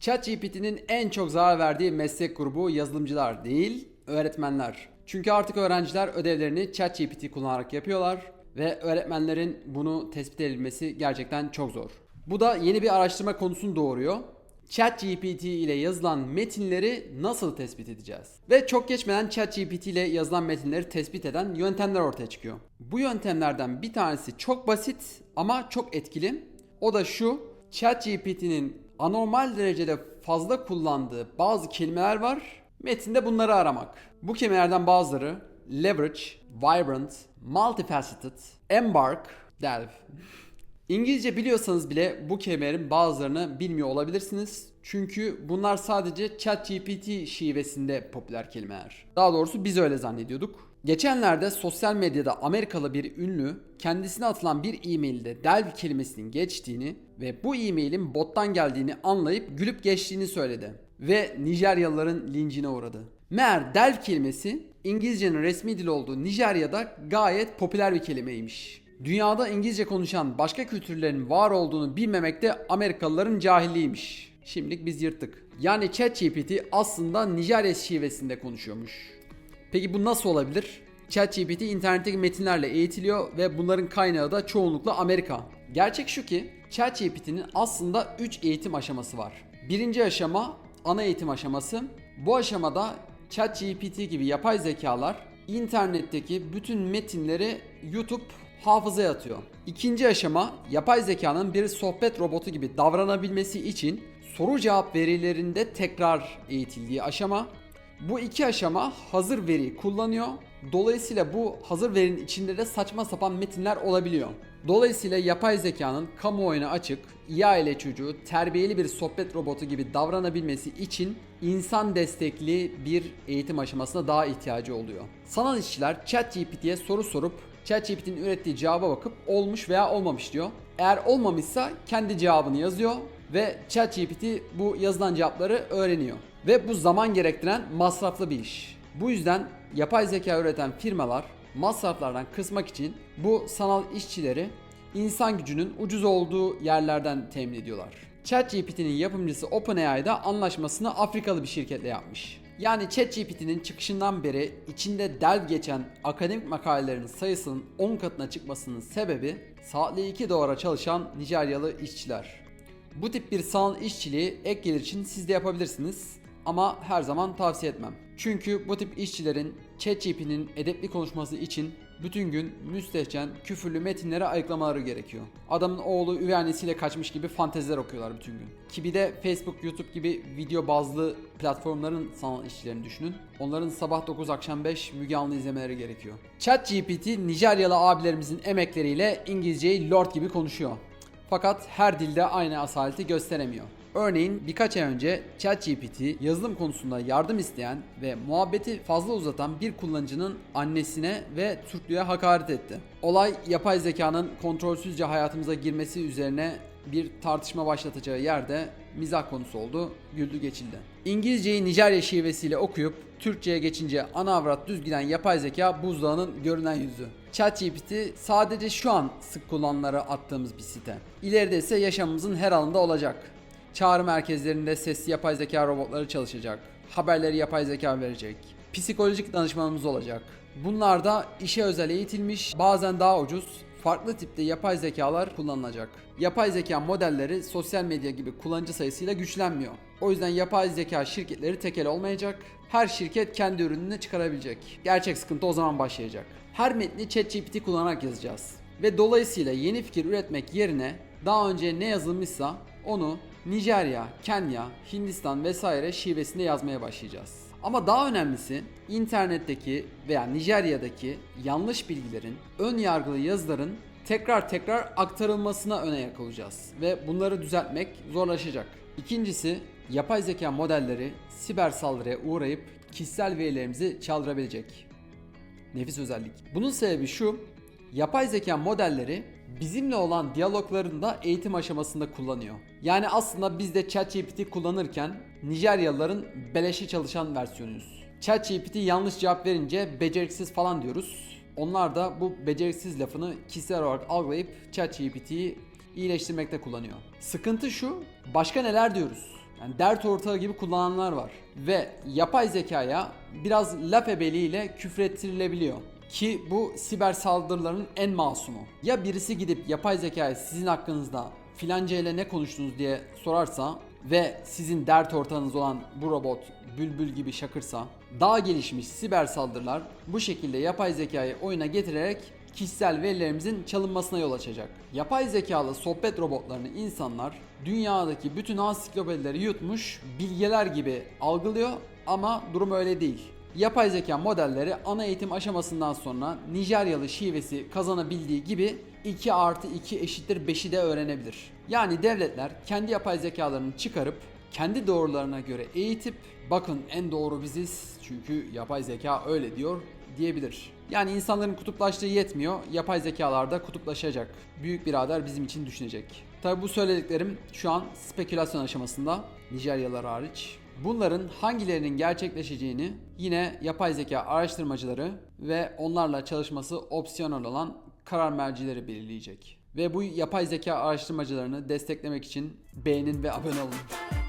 ChatGPT'nin en çok zarar verdiği meslek grubu yazılımcılar değil, öğretmenler. Çünkü artık öğrenciler ödevlerini ChatGPT kullanarak yapıyorlar ve öğretmenlerin bunu tespit edilmesi gerçekten çok zor. Bu da yeni bir araştırma konusunu doğuruyor. ChatGPT ile yazılan metinleri nasıl tespit edeceğiz? Ve çok geçmeden ChatGPT ile yazılan metinleri tespit eden yöntemler ortaya çıkıyor. Bu yöntemlerden bir tanesi çok basit ama çok etkili. O da şu. ChatGPT'nin anormal derecede fazla kullandığı bazı kelimeler var. Metinde bunları aramak. Bu kelimelerden bazıları leverage, vibrant, multifaceted, embark, delve. İngilizce biliyorsanız bile bu kelimelerin bazılarını bilmiyor olabilirsiniz. Çünkü bunlar sadece ChatGPT şivesinde popüler kelimeler. Daha doğrusu biz öyle zannediyorduk. Geçenlerde sosyal medyada Amerikalı bir ünlü kendisine atılan bir e-mailde delve kelimesinin geçtiğini ve bu e-mailin bottan geldiğini anlayıp gülüp geçtiğini söyledi. Ve Nijeryalıların lincine uğradı. Meğer delve kelimesi İngilizcenin resmi dil olduğu Nijerya'da gayet popüler bir kelimeymiş. Dünyada İngilizce konuşan başka kültürlerin var olduğunu bilmemek de Amerikalıların cahilliğiymiş. Şimdilik biz yırttık. Yani ChatGPT aslında Nijerya şivesinde konuşuyormuş. Peki bu nasıl olabilir? ChatGPT internetteki metinlerle eğitiliyor ve bunların kaynağı da çoğunlukla Amerika. Gerçek şu ki ChatGPT'nin aslında 3 eğitim aşaması var. Birinci aşama ana eğitim aşaması. Bu aşamada ChatGPT gibi yapay zekalar internetteki bütün metinleri YouTube hafızaya atıyor. İkinci aşama yapay zekanın bir sohbet robotu gibi davranabilmesi için soru cevap verilerinde tekrar eğitildiği aşama. Bu iki aşama hazır veri kullanıyor. Dolayısıyla bu hazır verinin içinde de saçma sapan metinler olabiliyor. Dolayısıyla yapay zekanın kamuoyuna açık, iyi aile çocuğu, terbiyeli bir sohbet robotu gibi davranabilmesi için insan destekli bir eğitim aşamasına daha ihtiyacı oluyor. Sanal işçiler ChatGPT'ye soru sorup ChatGPT'nin ürettiği cevaba bakıp olmuş veya olmamış diyor. Eğer olmamışsa kendi cevabını yazıyor ve ChatGPT bu yazılan cevapları öğreniyor. Ve bu zaman gerektiren masraflı bir iş. Bu yüzden yapay zeka üreten firmalar masraflardan kısmak için bu sanal işçileri insan gücünün ucuz olduğu yerlerden temin ediyorlar. ChatGPT'nin yapımcısı OpenAI'da anlaşmasını Afrikalı bir şirketle yapmış. Yani ChatGPT'nin çıkışından beri içinde delv geçen akademik makalelerin sayısının 10 katına çıkmasının sebebi saatli 2 dolara çalışan Nijeryalı işçiler. Bu tip bir sanal işçiliği ek gelir için siz de yapabilirsiniz ama her zaman tavsiye etmem. Çünkü bu tip işçilerin ChatGPT'nin edepli konuşması için bütün gün müstehcen, küfürlü metinleri ayıklamaları gerekiyor. Adamın oğlu üvey annesiyle kaçmış gibi fanteziler okuyorlar bütün gün. Ki bir de Facebook, YouTube gibi video bazlı platformların sanal işçilerini düşünün. Onların sabah 9 akşam 5 Müge Anlı izlemeleri gerekiyor. ChatGPT Nijeryalı abilerimizin emekleriyle İngilizceyi lord gibi konuşuyor. Fakat her dilde aynı asaleti gösteremiyor. Örneğin birkaç ay önce ChatGPT yazılım konusunda yardım isteyen ve muhabbeti fazla uzatan bir kullanıcının annesine ve Türklüğe hakaret etti. Olay yapay zekanın kontrolsüzce hayatımıza girmesi üzerine bir tartışma başlatacağı yerde mizah konusu oldu, güldü geçildi. İngilizceyi Nijerya şivesiyle okuyup Türkçe'ye geçince ana avrat düz giden yapay zeka buzdağının görünen yüzü. ChatGPT sadece şu an sık kullananlara attığımız bir site. İleride ise yaşamımızın her alanında olacak. Çağrı merkezlerinde sesli yapay zeka robotları çalışacak. Haberleri yapay zeka verecek. Psikolojik danışmanımız olacak. Bunlar da işe özel eğitilmiş, bazen daha ucuz, farklı tipte yapay zekalar kullanılacak. Yapay zeka modelleri sosyal medya gibi kullanıcı sayısıyla güçlenmiyor. O yüzden yapay zeka şirketleri tekel olmayacak. Her şirket kendi ürününü çıkarabilecek. Gerçek sıkıntı o zaman başlayacak. Her metni ChatGPT kullanarak yazacağız. Ve dolayısıyla yeni fikir üretmek yerine daha önce ne yazılmışsa onu Nijerya, Kenya, Hindistan vesaire şivesinde yazmaya başlayacağız. Ama daha önemlisi internetteki veya Nijerya'daki yanlış bilgilerin, ön yargılı yazıların tekrar tekrar aktarılmasına öne yak olacağız ve bunları düzeltmek zorlaşacak. İkincisi yapay zeka modelleri siber saldırıya uğrayıp kişisel verilerimizi çaldırabilecek. Nefis özellik. Bunun sebebi şu. Yapay zeka modelleri bizimle olan diyaloglarında eğitim aşamasında kullanıyor. Yani aslında biz de ChatGPT kullanırken Nijeryalıların beleşe çalışan versiyonuyuz. ChatGPT yanlış cevap verince beceriksiz falan diyoruz. Onlar da bu beceriksiz lafını kişisel olarak algılayıp ChatGPT'yi iyileştirmekte kullanıyor. Sıkıntı şu, başka neler diyoruz? Yani dert ortağı gibi kullananlar var. Ve yapay zekaya biraz laf ebeliğiyle küfrettirilebiliyor. Ki bu siber saldırıların en masumu. Ya birisi gidip yapay zekaya sizin hakkınızda filanca ile ne konuştunuz diye sorarsa ve sizin dert ortağınız olan bu robot bülbül gibi şakırsa daha gelişmiş siber saldırılar bu şekilde yapay zekayı oyuna getirerek kişisel verilerimizin çalınmasına yol açacak. Yapay zekalı sohbet robotlarını insanlar dünyadaki bütün ansiklopedileri yutmuş bilgeler gibi algılıyor ama durum öyle değil. Yapay zeka modelleri ana eğitim aşamasından sonra Nijeryalı şivesi kazanabildiği gibi 2 artı 2 eşittir 5'i de öğrenebilir. Yani devletler kendi yapay zekalarını çıkarıp kendi doğrularına göre eğitip bakın en doğru biziz çünkü yapay zeka öyle diyor diyebilir. Yani insanların kutuplaştığı yetmiyor, yapay zekalar da kutuplaşacak. Büyük birader bizim için düşünecek. Tabi bu söylediklerim şu an spekülasyon aşamasında, Nijeryalılar hariç. Bunların hangilerinin gerçekleşeceğini yine yapay zeka araştırmacıları ve onlarla çalışması opsiyonel olan karar mercileri belirleyecek. Ve bu yapay zeka araştırmacılarını desteklemek için beğenin ve abone olun.